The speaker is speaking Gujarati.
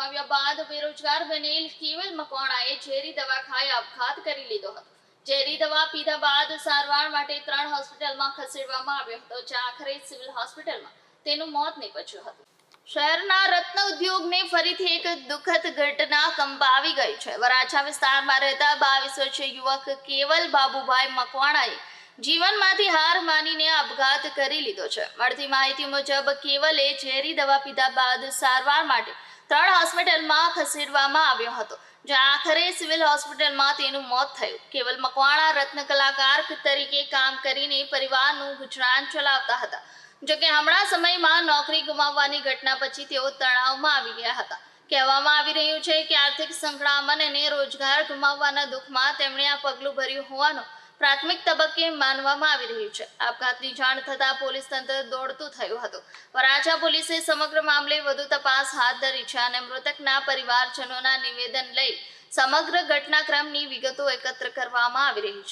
ગુમાવ્યા બાદ બેરોજગાર બનેલ કેવલ મકવાણાએ ઝેરી દવા ખાઈ આપઘાત કરી લીધો હતો. ઝેરી દવા પીધા બાદ સારવાર માટે ત્રણ હોસ્પિટલમાં ખસેડવામાં આવ્યો હતો, જ્યાં આખરે સિવિલ હોસ્પિટલમાં તેનું મોત નીપજ્યું હતું. શહેરના રત્ન ઉદ્યોગને ફરીથી એક દુઃખદ ઘટના કંપાવી ગઈ છે. વરાછા વિસ્તારમાં રહેતા બાવીસ વર્ષીય યુવક કેવલ બાબુભાઈ મકવાણાએ જીવનમાંથી હાર માનીને આપઘાત કરી લીધો છે. મળતી માહિતી મુજબ, કેવલે ઝેરી દવા પીધા બાદ સારવાર માટે ત્રણ હોસ્પિટલમાં ખસેડવામાં આવ્યો હતો, જ્યાં આખરે સિવિલ હોસ્પિટલમાં તેનું મોત થયું. કેવલ મકવાણા રત્ન કલાકાર તરીકે કામ કરીને પરિવારનું ગુજરાન ચલાવતા હતા. જોકે હમણાં સમયમાં નોકરી ગુમાવવાની ઘટના પછી તેઓ તણાવમાં આવી ગયા હતા. કહેવામાં આવી રહ્યું છે કે આર્થિક સંકળામણ અને રોજગાર ગુમાવવાના દુઃખમાં તેમણે આ પગલું ભર્યું હોવાનું પ્રાથમિક તબક્કે માનવામાં આવી રહ્યું છે. આપઘાતની જાણ થતાં પોલીસ તંત્ર દોડતું થયું હતું. વરાછા પોલીસે સમગ્ર મામલે વધુ તપાસ હાથ ધરી છે અને મૃતકના પરિવારજનોના નિવેદન લઈ સમગ્ર ઘટનાક્રમની વિગતો એકત્ર કરવામાં આવી રહી છે.